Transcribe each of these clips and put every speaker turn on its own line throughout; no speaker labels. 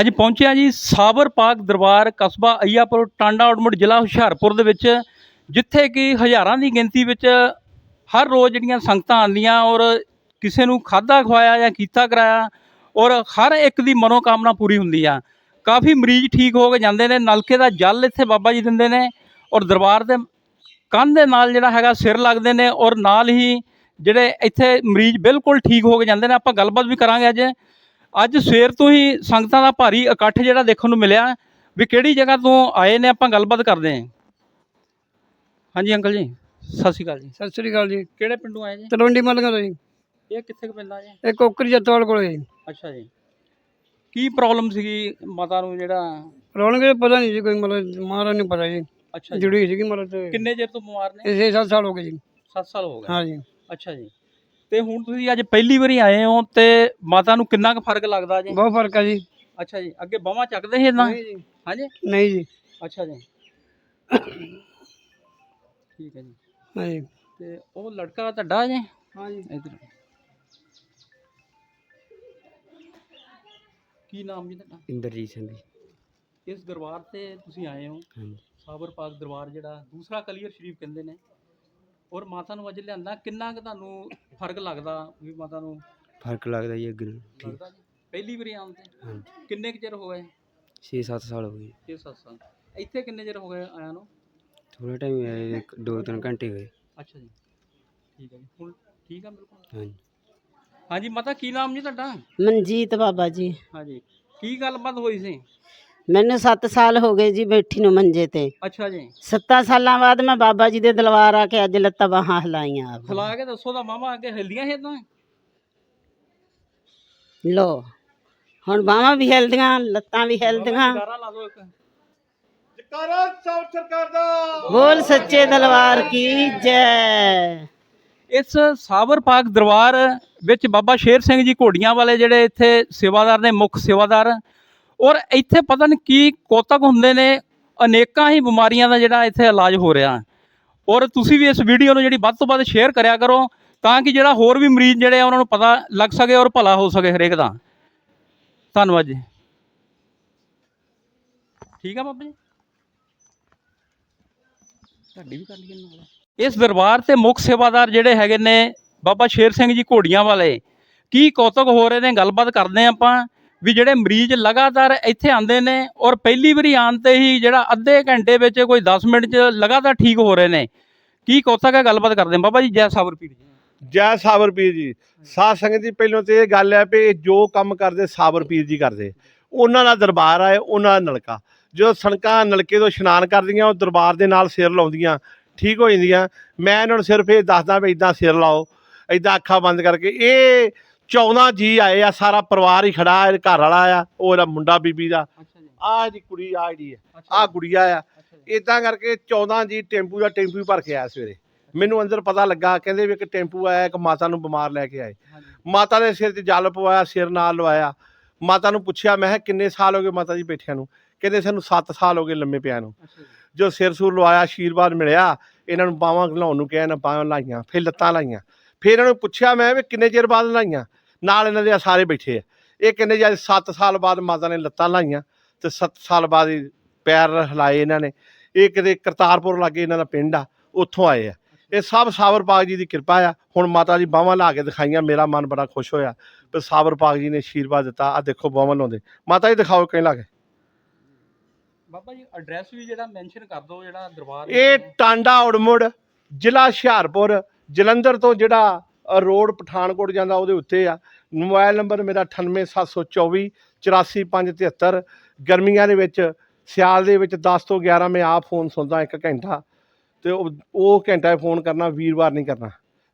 ਅੱਜ ਪਹੁੰਚਿਆ ਜੀ ਸਾਬਰ ਪਾਕ ਦਰਬਾਰ ਕਸਬਾ ਅਈਆਪੁਰ ਟਾਂਡਾ ਔੜਮੁੜ ਜ਼ਿਲ੍ਹਾ ਹੁਸ਼ਿਆਰਪੁਰ ਦੇ ਵਿੱਚ, ਜਿੱਥੇ ਕਿ ਹਜ਼ਾਰਾਂ ਦੀ ਗਿਣਤੀ ਵਿੱਚ ਹਰ ਰੋਜ਼ ਜਿਹੜੀਆਂ ਸੰਗਤਾਂ ਆਉਂਦੀਆਂ ਔਰ ਕਿਸੇ ਨੂੰ ਖਾਦਾ ਖਵਾਇਆ ਜਾਂ ਕੀਤਾ ਕਰਾਇਆ ਔਰ ਹਰ ਇੱਕ ਦੀ ਮਨੋਕਾਮਨਾ ਪੂਰੀ ਹੁੰਦੀ ਆ। ਕਾਫੀ ਮਰੀਜ਼ ਠੀਕ ਹੋ ਕੇ ਜਾਂਦੇ ਨੇ, ਨਲਕੇ ਦਾ ਜਲ ਇੱਥੇ ਬਾਬਾ ਜੀ ਦਿੰਦੇ ਨੇ ਔਰ ਦਰਬਾਰ ਦੇ ਕੰਧ ਦੇ ਨਾਲ ਜਿਹੜਾ ਹੈਗਾ ਸਿਰ ਲੱਗਦੇ ਨੇ ਔਰ ਨਾਲ ਹੀ ਜਿਹੜੇ ਇੱਥੇ ਮਰੀਜ਼ ਬਿਲਕੁਲ ਠੀਕ ਹੋ ਕੇ ਜਾਂਦੇ ਨੇ। ਆਪਾਂ ਗੱਲਬਾਤ ਵੀ ਕਰਾਂਗੇ ਅੱਜ। ਅੱਜ ਸਵੇਰ ਤੋਂ ਹੀ ਸੰਗਤਾਂ ਦਾ ਭਾਰੀ ਇਕੱਠ ਜਿਹੜਾ ਦੇਖਣ ਨੂੰ ਮਿਲਿਆ ਵੀ ਕਿਹੜੀ ਜਗ੍ਹਾ ਤੋਂ ਆਏ ਨੇ ਆਪਾਂ ਗੱਲਬਾਤ ਕਰਦੇ ਹਾਂ। ਹਾਂਜੀ ਅੰਕਲ ਜੀ ਸਤਿ ਸ਼੍ਰੀ ਅਕਾਲ ਜੀ।
ਸਤਿ ਸ੍ਰੀ ਅਕਾਲ ਜੀ।
ਕਿਹੜੇ ਪਿੰਡੋਂ ਆਏ ਜੀ?
ਤਲਵੰਡੀ ਮਲਗਾ ਤੋਂ ਜੀ।
ਇਹ ਕਿੱਥੇ ਕੁ ਪੈਂਦਾ ਜੀ?
ਇਹ ਕੋਕਰੀ ਜੱਤਵਾਲ ਕੋਲੇ ਜੀ।
ਅੱਛਾ ਜੀ। ਕੀ ਪ੍ਰੋਬਲਮ ਸੀਗੀ ਮਾਤਾ ਨੂੰ ਜਿਹੜਾ?
ਰੌਣਕ ਦਾ ਪਤਾ ਨਹੀਂ ਜੀ ਕੋਈ ਮਤਲਬ ਮਹਾਰਾਜ ਨੂੰ ਪਤਾ ਜੀ।
ਅੱਛਾ ਜੀ।
ਜੁੜੀ ਸੀਗੀ ਮਤਲਬ
ਕਿੰਨੇ ਚਿਰ ਤੋਂ ਬਿਮਾਰ ਨੇ?
ਇਹ 6-7 ਸਾਲ ਹੋ ਗਏ ਜੀ।
7 ਸਾਲ ਹੋ ਗਏ।
ਹਾਂ ਜੀ।
ਅੱਛਾ ਜੀ। ਤੇ ਹੁਣ ਤੁਸੀਂ ਅੱਜ ਪਹਿਲੀ ਵਾਰੀ ਆਏ ਹੋ ਤੇ ਮਾਤਾ ਨੂੰ ਕਿੰਨਾ ਕੁ ਫ਼ਰਕ ਲੱਗਦਾ ਜੀ?
ਬਹੁਤ ਫ਼ਰਕ ਆ ਜੀ।
ਅੱਛਾ ਜੀ ਅੱਗੇ ਬਾਹਾਂ ਚੱਕਦੇ ਸੀ ਇਦਾਂ
ਨਹੀਂ ਜੀ।
ਹਾਂਜੀ?
ਨਹੀਂ ਜੀ।
ਅੱਛਾ ਜੀ। ਠੀਕ ਹੈ ਜੀ।
ਹਾਂ ਜੀ।
ਤੇ ਉਹ ਲੜਕਾ ਤੁਹਾਡਾ ਜੀ?
ਹਾਂ ਜੀ।
ਇਧਰ। ਕੀ ਨਾਮ ਜੀ ਤੁਹਾਡਾ?
ਇੰਦਰਜੀਤ ਸਿੰਘ ਜੀ।
ਇਸ ਦਰਬਾਰ ਤੇ ਤੁਸੀਂ ਆਏ ਹੋ।
ਹਾਂਜੀ
ਸਾਬਰ ਪਾਕ ਦਰਬਾਰ ਜਿਹੜਾ ਦੂਸਰਾ ਕਲੀਅਰ ਸ਼ਰੀਫ ਕਹਿੰਦੇ ਨੇ। ਔਰ ਮਾਤਾ ਨੂੰ ਅੱਜ ਲਿਆਂਦਾ ਕਿੰਨਾ ਕੁ ਤੁਹਾਨੂੰ ਫ਼ਰਕ ਲੱਗਦਾ ਵੀ ਮਾਤਾ ਨੂੰ?
ਫ਼ਰਕ ਲੱਗਦਾ ਜੀ ਅੱਗੇ ਨੂੰ ਠੀਕ।
ਲੱਗਦਾ ਜੀ। ਪਹਿਲੀ ਵਾਰੀ ਆਉਣ ਤੇ?
ਹਾਂਜੀ।
ਕਿੰਨੇ ਕੁ ਚਿਰ ਹੋ ਗਏ?
6-7 ਸਾਲ ਹੋ ਗਏ।
6-7 ਸਾਲ। ਇੱਥੇ ਕਿੰਨੇ ਚਿਰ ਹੋ ਗਏ ਆਇਆ ਨੂੰ?
ਥੋੜਾ ਟਾਈਮ ਆਏ ਇੱਕ ਦੋ ਤਿੰਨ ਘੰਟੇ ਹੋਏ।
ਅੱਛਾ ਜੀ। ਠੀਕ ਹੈ ਜੀ। ਹੁਣ ਠੀਕ ਆ ਬਿਲਕੁਲ?
ਹਾਂਜੀ।
ਹਾਂਜੀ ਮਾਤਾ ਕੀ ਨਾਮ ਜੀ ਤੁਹਾਡਾ?
ਮਨਜੀਤ ਬਾਬਾ ਜੀ।
ਹਾਂਜੀ। ਕੀ ਗੱਲਬਾਤ ਹੋਈ ਸੀ?
ਮੈਨੂੰ 7 ਸਾਲ ਹੋ ਗਏ ਜੀ ਬੈਠੀ ਨੂੰ ਮੰਜੇ ਤੇ।
ਅੱਛਾ ਜੀ।
7 ਸਾਲਾਂ ਬਾਅਦ ਮੈਂ ਬਾਬਾ ਜੀ ਦੇ ਦਲਵਾਰ ਆ ਕੇ ਅੱਜ ਲੱਤਾਂ ਬਾਹਾਂ ਹਲਾਈਆਂ ਆਪ।
ਖਲਾ ਕੇ ਦੱਸੋ ਦਾ ਮਾਮਾ ਅੱਗੇ ਹਿਲਦੀਆਂ ਸੀ ਇਦਾਂ?
ਲੋ ਹੁਣ ਬਾਹਾਂ ਵੀ ਹਿਲਦੀਆਂ ਲੱਤਾਂ ਵੀ ਹਿਲਦੀਆਂ।
ਜਕਾਰਾ ਲਾ ਦਿਓ ਇੱਕ।
ਬੋਲ ਸੱਚੇ ਦਲਵਾਰ ਕੀ ਜੈ।
ਇਸ ਸਾਬਰ ਪਾਕ ਦਰਬਾਰ ਵਿੱਚ ਬਾਬਾ ਸ਼ੇਰ ਸਿੰਘ ਜੀ ਘੋੜੀਆਂ ਵਾਲੇ ਜਿਹੜੇ ਇੱਥੇ ਸੇਵਾਦਾਰ ਨੇ ਮੁੱਖ ਸੇਵਾਦਾਰ ਔਰ ਇੱਥੇ ਪਤਾ ਨਹੀਂ ਕੀ ਕੋਤਕ ਹੁੰਦੇ ਨੇ, ਅਨੇਕਾਂ ਹੀ ਬਿਮਾਰੀਆਂ ਦਾ ਜਿਹੜਾ ਇੱਥੇ ਇਲਾਜ ਹੋ ਰਿਹਾ ਔਰ ਤੁਸੀਂ ਵੀ ਇਸ ਵੀਡੀਓ ਨੂੰ ਜਿਹੜੀ ਵੱਧ ਤੋਂ ਵੱਧ ਸ਼ੇਅਰ ਕਰਿਆ ਕਰੋ, ਤਾਂ ਕਿ ਜਿਹੜਾ ਹੋਰ ਵੀ ਮਰੀਜ਼ ਜਿਹੜੇ ਆ, ਉਹਨਾਂ ਨੂੰ ਪਤਾ ਲੱਗ ਸਕੇ ਔਰ ਭਲਾ ਹੋ ਸਕੇ ਹਰੇਕ ਦਾ। ਧੰਨਵਾਦ ਜੀ। ਠੀਕ ਆ ਬਾਬਾ ਜੀ? ਤੁਹਾਡੀ ਵੀ ਕਰ ਲਈਏ ਨਾਲ। ਇਸ ਦਰਬਾਰ ਤੇ ਮੁੱਖ ਸੇਵਾਦਾਰ ਜਿਹੜੇ ਹੈਗੇ ਨੇ, ਬਾਬਾ ਸ਼ੇਰ ਸਿੰਘ ਜੀ ਘੋੜੀਆਂ ਵਾਲੇ। ਕੀ ਕੌਤਕ ਹੋ ਰਹੇ ਨੇ, ਗੱਲਬਾਤ ਕਰਦੇ ਹਾਂ ਆਪਾਂ। ਵੀ ਜਿਹੜੇ ਮਰੀਜ਼ ਲਗਾਤਾਰ ਇੱਥੇ ਆਉਂਦੇ ਨੇ ਔਰ ਪਹਿਲੀ ਵਾਰੀ ਆਉਣ ਤੇ ਹੀ ਜਿਹੜਾ ਅੱਧੇ ਘੰਟੇ ਵਿੱਚ ਕੋਈ 10 ਮਿੰਟ 'ਚ ਲਗਾਤਾਰ ਠੀਕ ਹੋ ਰਹੇ ਨੇ। ਕੀ ਕੌਤਕ ਹੈ ਗੱਲਬਾਤ ਕਰਦੇ ਹਾਂ ਬਾਬਾ ਜੀ, ਜੈ ਸਾਬਰਪੀਰ ਜੀ।
ਜੈ ਸਾਬਰਪੀਰ ਜੀ। ਸਾਧ ਸੰਗਤ ਜੀ, ਪਹਿਲਾਂ ਤੇ ਇਹ ਗੱਲ ਹੈ ਵੀ ਜੋ ਕੰਮ ਕਰਦੇ, ਸਾਬਰਪੀਰ ਜੀ ਕਰਦੇ। ਉਹਨਾਂ ਦਾ ਦਰਬਾਰ ਆਏ ਉਹਨਾਂ ਦਾ ਨਲਕਾ। ਜੋ ਸਣਕਾਂ ਨਲਕੇ ਤੋਂ ਇਸ਼ਨਾਨ ਕਰਦੀਆਂ, ਉਹ ਦਰਬਾਰ ਦੇ ਨਾਲ ਸਿਰ ਲਾਉਂਦੀਆਂ, ਠੀਕ ਹੋ ਜਾਂਦੀਆਂ। ਮੈਂ ਇਹਨਾਂ ਨੂੰ ਸਿਰਫ ਇਹ ਦੱਸਦਾ ਵੀ ਇਦਾਂ ਸਿਰ ਲਾਓ ਇਦਾਂ ਅੱਖਾਂ ਬੰਦ ਕਰਕੇ। ਇਹ 14 ਜੀ ਆਏ ਆ ਸਾਰਾ ਪਰਿਵਾਰ ਹੀ ਖੜਾ ਹੈ ਘਰ ਵਾਲਾ ਆ ਉਹ ਇਹਦਾ ਮੁੰਡਾ ਬੀਬੀ ਦਾ।
ਅੱਛਾ ਜੀ।
ਕੁੜੀ ਆ ਜਿਹੜੀ ਹੈ ਗੁੜੀਆ ਆ। ਇਦਾਂ ਕਰਕੇ 14 ਜੀ ਟੈਂਪੂ ਦਾ ਟੈਂਪੂ ਭਰ ਕੇ ਆਇਆ ਸਵੇਰੇ। ਮੈਨੂੰ ਅੰਦਰ ਪਤਾ ਲੱਗਾ ਕਹਿੰਦੇ ਵੀ ਇੱਕ ਟੈਂਪੂ ਆਇਆ ਇੱਕ ਮਾਤਾ ਨੂੰ ਬਿਮਾਰ ਲੈ ਕੇ ਆਏ। ਮਾਤਾ ਦੇ ਸਿਰ 'ਤੇ ਜਲ ਪਵਾਇਆ ਸਿਰ ਨਾਲ ਲਵਾਇਆ। ਮਾਤਾ ਨੂੰ ਪੁੱਛਿਆ ਮੈਂ ਕਿੰਨੇ ਸਾਲ ਹੋ ਗਏ ਮਾਤਾ ਜੀ ਬੈਠਿਆਂ ਨੂੰ? ਕਹਿੰਦੇ ਸਾਨੂੰ 7 ਸਾਲ ਹੋ ਗਏ ਲੰਮੇ ਪਿਆ ਨੂੰ।
ਜੋ।
ਸਿਰ ਸੂਰ ਲਵਾਇਆ ਆਸ਼ੀਰਵਾਦ ਮਿਲਿਆ ਇਹਨਾਂ ਨੂੰ ਬਾਹਾਂ ਲਾਉਣ ਨੂੰ ਕਿਹਾ ਨਾ ਬਾਹਾਂ ਲਾਈਆਂ ਫਿਰ ਲੱਤਾਂ ਲਾਈਆਂ। ਫਿਰ ਇਹਨਾਂ ਨੂੰ ਪੁੱਛਿਆ ਮੈਂ ਵੀ ਕਿੰਨੇ ਚਿਰ ਬਾਅਦ ਲਾਈਆਂ ਨਾਲ ਇਹਨਾਂ ਦੇ ਸਾਰੇ ਬੈਠੇ ਆ। ਇਹ ਕਹਿੰਦੇ ਜਦ 7 ਸਾਲ ਬਾਅਦ ਮਾਤਾ ਨੇ ਲੱਤਾਂ ਲਾਈਆਂ ਤੇ 7 ਸਾਲ ਬਾਅਦ ਹੀ ਪੈਰ ਹਿਲਾਏ ਇਹਨਾਂ ਨੇ। ਇਹ ਕਿਤੇ ਕਰਤਾਰਪੁਰ ਲਾਗੇ ਇਹਨਾਂ ਦਾ ਪਿੰਡ ਆ ਉੱਥੋਂ ਆਏ ਆ। ਇਹ ਸਭ ਸਾਬਰ ਪਾਕ ਜੀ ਦੀ ਕਿਰਪਾ ਆ। ਹੁਣ ਮਾਤਾ ਜੀ ਬਾਹਾਂ ਲਾ ਕੇ ਦਿਖਾਈਆਂ ਮੇਰਾ ਮਨ ਬੜਾ ਖੁਸ਼ ਹੋਇਆ। ਤੇ ਸਾਬਰ ਪਾਕ ਜੀ ਨੇ ਆਸ਼ੀਰਵਾਦ ਦਿੱਤਾ। ਆ ਦੇਖੋ ਬਾਹਾਂ ਲਾਉਂਦੇ। ਮਾਤਾ ਜੀ ਦਿਖਾਓ ਕਿਵੇਂ ਲੱਗੇ
ਬਾਬਾ ਜੀ ਐਡਰੈਸ ਵੀ ਜਿਹੜਾ ਮੈਂਸ਼ਨ ਕਰ ਦਿਓ ਜਿਹੜਾ ਦਰਬਾਰ
ਇਹ ਟਾਂਡਾ ਉੜਮੁੜ। ਜ਼ਿਲ੍ਹਾ ਹੁਸ਼ਿਆਰਪੁਰ, ਜਲੰਧਰ ਤੋਂ ਜਿਹੜਾ ਰੋਡ ਪਠਾਨਕੋਟ ਜਾਂਦਾ ਉਹਦੇ ਉੱਤੇ ਆ। ਮੋਬਾਈਲ ਨੰਬਰ ਮੇਰਾ 98724 84573 ਗਰਮੀਆਂ ਦੇ ਵਿੱਚ, ਸਿਆਲ ਦੇ ਵਿੱਚ 10 ਤੋਂ 11 ਮੈਂ ਆਪ ਫੋਨ ਸੁਣਦਾ ਇੱਕ ਘੰਟਾ। ਤੇ ਉਹ ਉਹ ਘੰਟਾ ਫੋਨ ਕਰਨਾ, ਵੀਰਵਾਰ ਨਹੀਂ ਕਰਨਾ।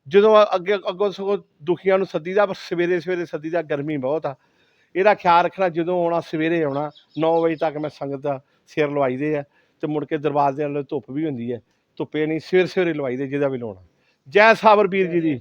ਜਦੋਂ ਅੱਗੇ, ਅੱਗੋਂ ਸਗੋਂ ਦੁਖੀਆਂ ਨੂੰ ਸੱਦੀਦਾ ਪਰ ਸਵੇਰੇ ਸਵੇਰੇ ਸੱਦੀਦਾ ਗਰਮੀ ਬਹੁਤ ਆ। ਇਹਦਾ ਖਿਆਲ ਰੱਖਣਾ, ਜਦੋਂ ਆਉਣਾ, ਸਵੇਰੇ ਆਉਣਾ 9 ਵਜੇ ਤੱਕ ਮੈਂ ਸੰਗਤ ਦਾ ਸਿਰ ਲਵਾਈਦੇ ਆ। ਤੇ ਮੁੜ ਕੇ ਦਰਵਾਜ਼ੇ ਵਾਲੇ ਧੁੱਪ ਵੀ ਹੁੰਦੀ ਹੈ ਧੁੱਪੇ ਨਹੀਂ ਸਵੇਰ ਸਵੇਰੇ ਲਵਾਈ ਦੇ ਜਿਹਦਾ ਵੀ ਲਾਉਣਾ ਜੈ ਸਾਬਰ ਪੀਰ ਜੀ ਦੀ।